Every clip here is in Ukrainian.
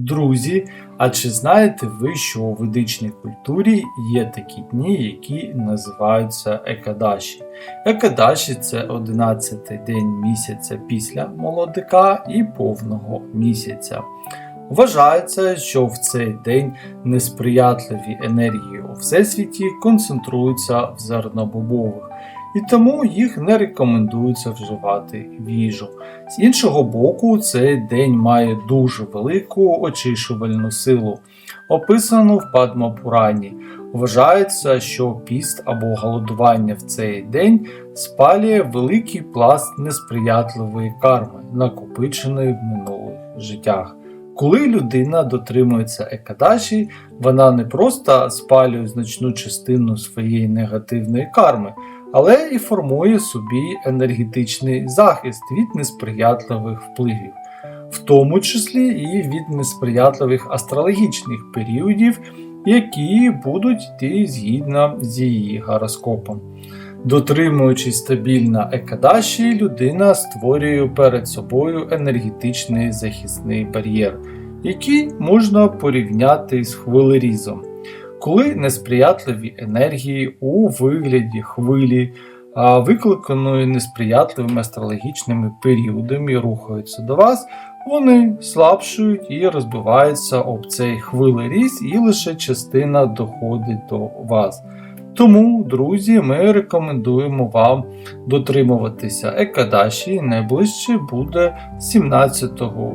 Друзі, а чи знаєте ви, що у ведичній культурі є такі дні, які називаються екадаші? Екадаші це 11-й день місяця після молодика і повного місяця. Вважається, що в цей день несприятливі енергії у всесвіті концентруються в зернобобових, і тому їх не рекомендується вживати в їжу. З іншого боку, цей день має дуже велику очищувальну силу, описану в Падмапурані. Вважається, що піст або голодування в цей день спалює великий пласт несприятливої карми, накопиченої в минулих життях. Коли людина дотримується екадаші, вона не просто спалює значну частину своєї негативної карми, але і формує собі енергетичний захист від несприятливих впливів, в тому числі і від несприятливих астрологічних періодів, які будуть йти згідно з її гороскопом. Дотримуючись стабільно екадаші, людина створює перед собою енергетичний захисний бар'єр, який можна порівняти з хвилерізом. Коли несприятливі енергії у вигляді хвилі, викликаної несприятливими астрологічними періодами, рухаються до вас, вони слабшують і розбиваються об цей хвилеріз, і лише частина доходить до вас. Тому, друзі, ми рекомендуємо вам дотримуватися екадаші. Найближче буде 17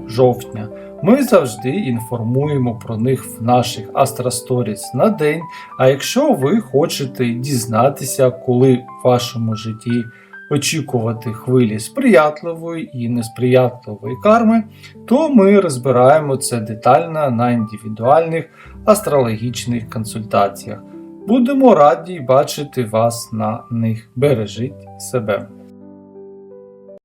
жовтня. Ми завжди інформуємо про них в наших Astra на день. А якщо ви хочете дізнатися, коли в вашому житті очікувати хвилі сприятливої і несприятливої карми, то ми розбираємо це детально на індивідуальних астрологічних консультаціях. Будемо раді бачити вас на них. Бережіть себе.